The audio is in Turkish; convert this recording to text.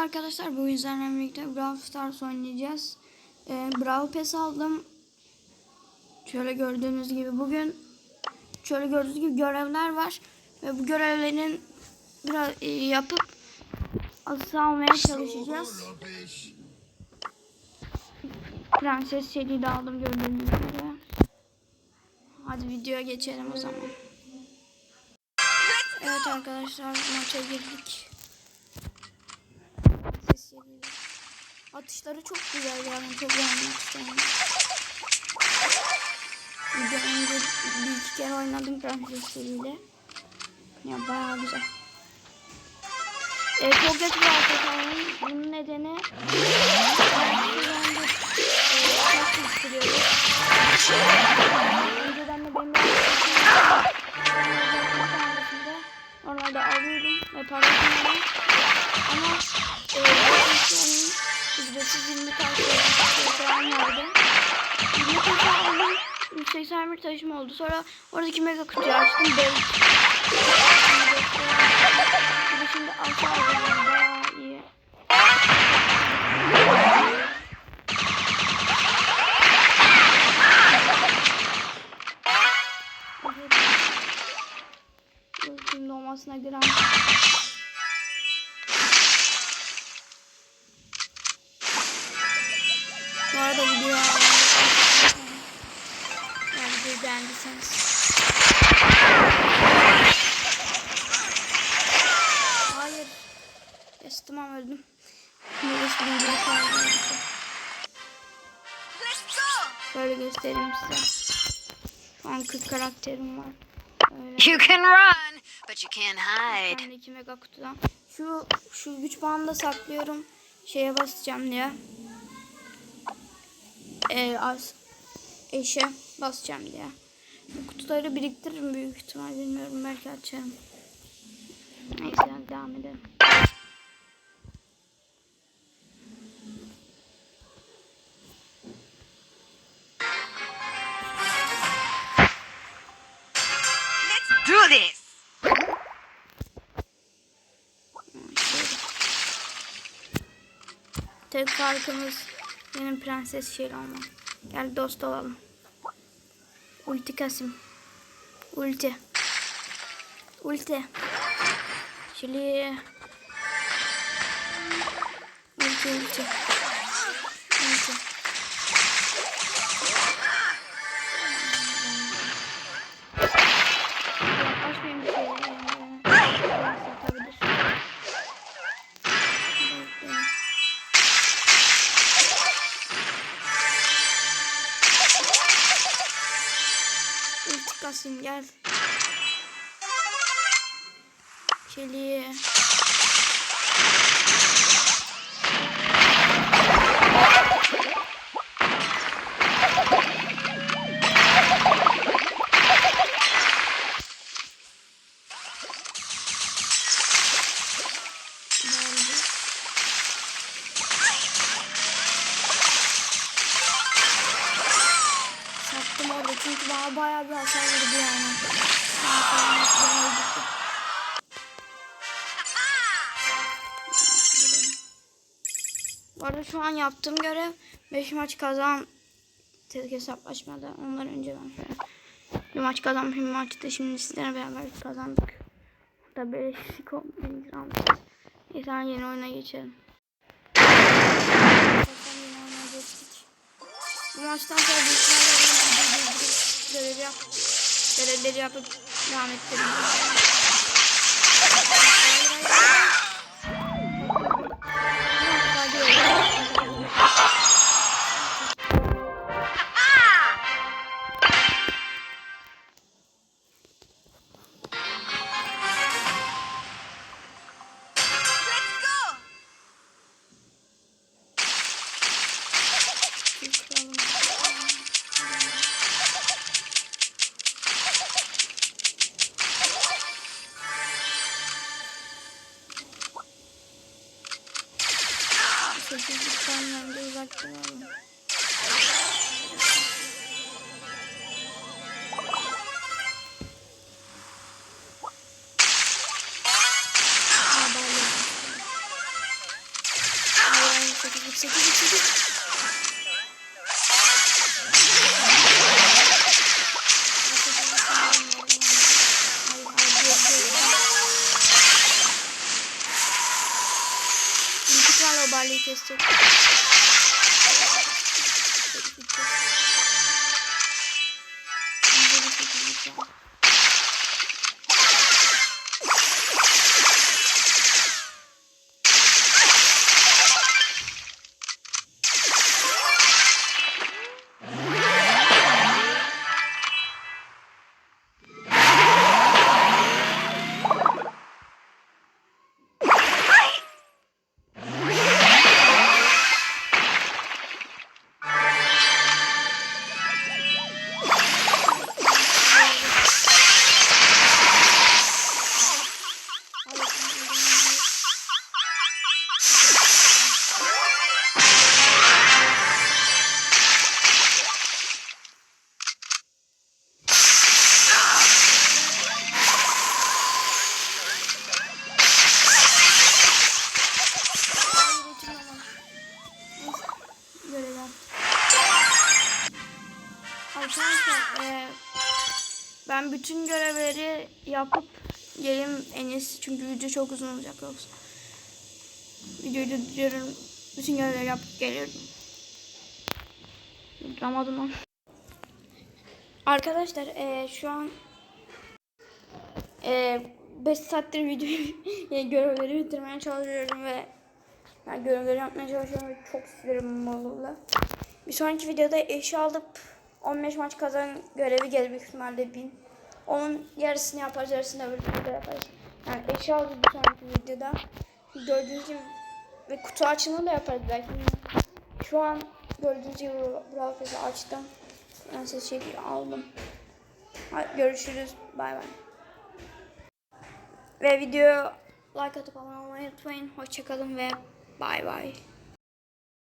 arkadaşlar. Bugün sizlerle birlikte Brawl Stars oynayacağız. Ee, Brawl Pass aldım. Şöyle gördüğünüz gibi bugün şöyle gördüğünüz gibi görevler var. Ve bu görevlerin biraz e, yapıp asıl almaya çalışacağız. Prenses Shelly'i de aldım gördüğünüz gibi. Hadi videoya geçelim o zaman. Evet arkadaşlar maça girdik. Geliyor. Atışları çok güzel yani çok istedim. Bir önce bir iki kere oynadım Prenses seriyle. Ya bayağı güzel. E, çok geç bir arkadaşlarım. Bunun nedeni. Önceden de benim 320 taş aldım. 20 taş aldım. 181 taşım oldu. Sonra oradaki mega kutuyu açtım. Bey. Şimdi, şimdi altı aldım. Bayağı iyi. Şimdi olmasına gram. Beğendiyseniz. Hayır. Yes, tamam öldüm. Hiç birinci. Şöyle göstereyim size. Şu an 40 karakterim var. Öyle. You can run, but you can't hide. Ben de 2 mega kutudan. Şu şu güç puanını da saklıyorum. Şeye basacağım diye. Ee, az eşe basacağım diye. Bu kutuları biriktiririm büyük ihtimal bilmiyorum belki açarım. Neyse devam edelim. Do this. Tek farkımız benim prenses şey olmam. Gel dost olalım. Ulti kasım. Ulti. Ulti. Şili. Kasayım gel. Şeli. Bana bayağı bir hasar vurdu yani. Bu arada şu an yaptığım görev 5 maç kazan tek hesaplaşmada. Ondan önce ben bir maç kazanmış bir maçta şimdi sizlerle beraber kazandık. Hatta 5 birinci round. Neyse yeni oyuna geçelim. Bu maçtan sonra büyük görevleri yapıp devam ettireyim. Sessizlikten bence uzak duralım. Haberlerim. 8 8 8 İntikal o barlıyı kesecek. İnce bir şekilde ben bütün görevleri yapıp geleyim en iyisi çünkü video çok uzun olacak yoksa. Videoyu durduruyorum. Bütün görevleri yapıp geliyorum. Durduramadım onu. Arkadaşlar eee, şu an eee 5 saattir videoyu görevleri bitirmeye çalışıyorum ve yani görevleri yapmaya çalışıyorum ve çok sinirim bozuldu. Bir sonraki videoda eşya alıp 15 maç kazan görevi gelir büyük ihtimalle 1000. Onun yarısını yaparız, yarısını öbür videoda yaparız. Yani eşya alırız bir sonraki videoda. Gördüğünüz gibi ve kutu açımı da yaparız belki. Şu an gördüğünüz gibi Brawl açtım. Ben size şekil aldım. Hadi görüşürüz. Bay bay. Ve videoya like atıp abone olmayı unutmayın. Hoşçakalın ve bay bay.